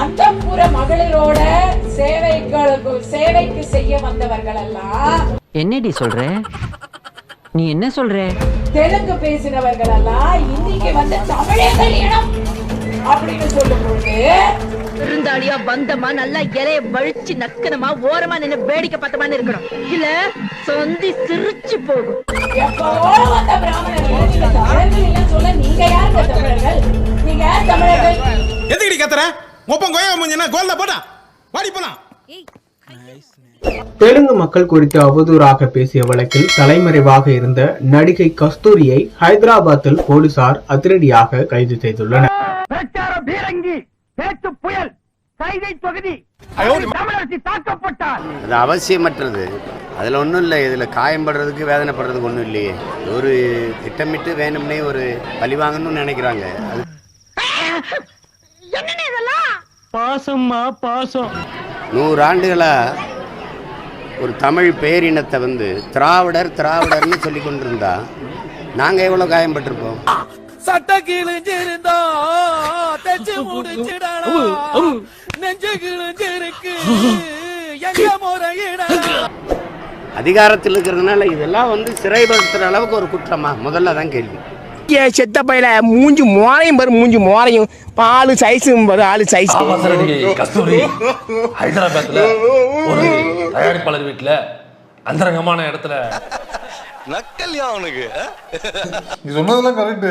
அந்தப்புற மகளிரோட சேவைகளுக்கு சேவைக்கு செய்ய வந்தவர்கள் எல்லாம் என்னடி சொல்ற? நீ என்ன சொல்ற? தெலுங்கு பேசினவர்கள் எல்லாம் இன்னைக்கு வந்து தமிழே கல்யாணம் அப்படின்னு சொல்லும் பொழுது விருந்தாளியா வந்தமா நல்லா இலைய வழிச்சு நக்கனமா ஓரமா நின்னு வேடிக்கை பார்த்தமான்னு இருக்கணும். இல்ல சொந்தி சிரிச்சு போகும். எப்பவோ வந்த பிராமணர்கள் நீங்க தமிழர்கள் சொல்ல நீங்க யார் தமிழர்கள்? நீங்க யார் தமிழர்கள்? எதுக்கடி கத்துற? ஒப்பம் கோயா முடிஞ்சா கோல்ல போட்டா வாடி போலாம். தெலுங்கு மக்கள் குறித்து அவதூறாக பேசிய வழக்கில் தலைமறைவாக இருந்த நடிகை கஸ்தூரியை ஹைதராபாத்தில் போலீசார் அதிரடியாக கைது செய்துள்ளனர். அது அவசியமற்றது. அதில் ஒன்றும் இல்லை. இதில் காயம்படுறதுக்கு வேதனைப்படுறதுக்கு ஒன்றும் இல்லையே. ஒரு திட்டமிட்டு வேணும்னே ஒரு பழி வாங்கணும்னு நினைக்கிறாங்க. அது பாசம்மா பாசம். நூறு ஆண்டுகளா ஒரு தமிழ் பேரினத்தை வந்து திராவிடர் திராவிடர்னு சொல்லி கொண்டிருந்தா நாங்கள் எவ்வளோ காயம்பட்டிருப்போம்? சட்ட கிழிஞ்சிருந்தா தச்சு முடிச்சிடலாம். நெஞ்சு கிழிஞ்சிருக்கு எங்க முறையிடலாம் அதிகாரத்தில் இருக்கிறதுனால இதெல்லாம் வந்து சிறைப்படுத்துகிற அளவுக்கு ஒரு குற்றமா? முதல்ல தான் கேள்வி. செத்த பையில மூஞ்சி மோரையும் பாரு மூஞ்சி மோரையும். பாலு சைஸும் பாரு ஆளு சைஸ் கஸ்தூரி ஹைதராபாத்ல ஒரு தயாரிப்பாளர் வீட்டுல அந்தரங்கமான இடத்துல. நீ சொன்னதெல்லாம் கரெக்ட்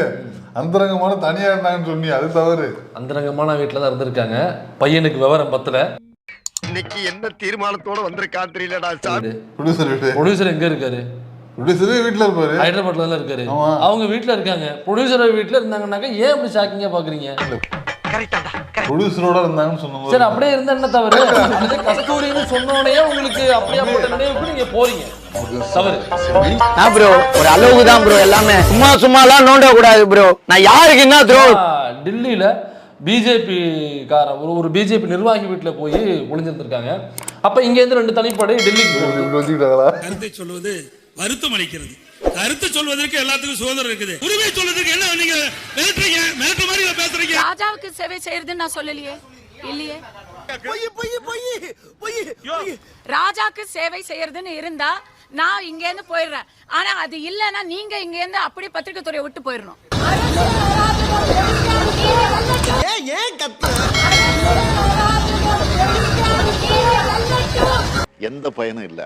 அந்தரங்கமான தனியா இருந்தாங்கன்னு சொன்னி அது தவறு. அந்தரங்கமான வீட்டுல தான் இருந்திருக்காங்க. பையனுக்கு விவரம் பத்தல. இன்னைக்கு என்ன தீர்மானத்தோட வந்திருக்கா தெரியலடா சார். ப்ரொடியூசர் ப்ரொடியூசர் எங்க இருக்காரு? வீட்டுல இருப்பாரு. ஹைதராபாத்ல தான் இருக்காரு. அவங்க வீட்டுல இருக்காங்க. ப்ரொடியூசர் வீட்டுல இருந்தாங்கன்னாக்கா ஏன் இப்படி ஷாக்கிங்கா பாக்குறீங்க? ப்ரொடியூசரோட இருந்தாங்கன்னு சொன்னது சரி அப்படியே இருந்தா என்ன தவறு? கஸ்தூரின்னு சொன்னோடனே உங்களுக்கு அப்படியாப்பட்ட நினைவுக்கு நீங்க போறீங்க. தவறு. ப்ரோ ஒரு அளவுக்கு தான் ப்ரோ எல்லாமே. சும்மா சும்மாலாம் நோண்ட கூடாது ப்ரோ நான் யாருக்கு என்ன த்ரோ டெல்லியில பிஜேபி கார ஒரு ஒரு பிஜேபி நிர்வாகி வீட்டுல போய் ஒளிஞ்சிருந்திருக்காங்க. அப்ப இங்க இருந்து ரெண்டு தனிப்படை டெல்லிக்கு சொல்வது வருத்தம் அளிக்கிறது. கருத்து சொல்வதற்கு எல்லாத்துக்கும் சுதந்திரம் இருக்குது. உரிமை சொல்வதற்கு என்ன நீங்க மிரட்டுறீங்க? மிரட்ட மாதிரி பேசுறீங்க. ராஜாவுக்கு சேவை செய்யறதுன்னு நான் சொல்லலையே. இல்லையே. ராஜாக்கு சேவை செய்யறதுன்னு இருந்தா நான் இங்க இருந்து போயிடுறேன். ஆனா அது இல்லைன்னா நீங்க இங்க இருந்து அப்படியே பத்திரிக்கை துறையை விட்டு போயிடணும். எந்த பயனும் இல்லை.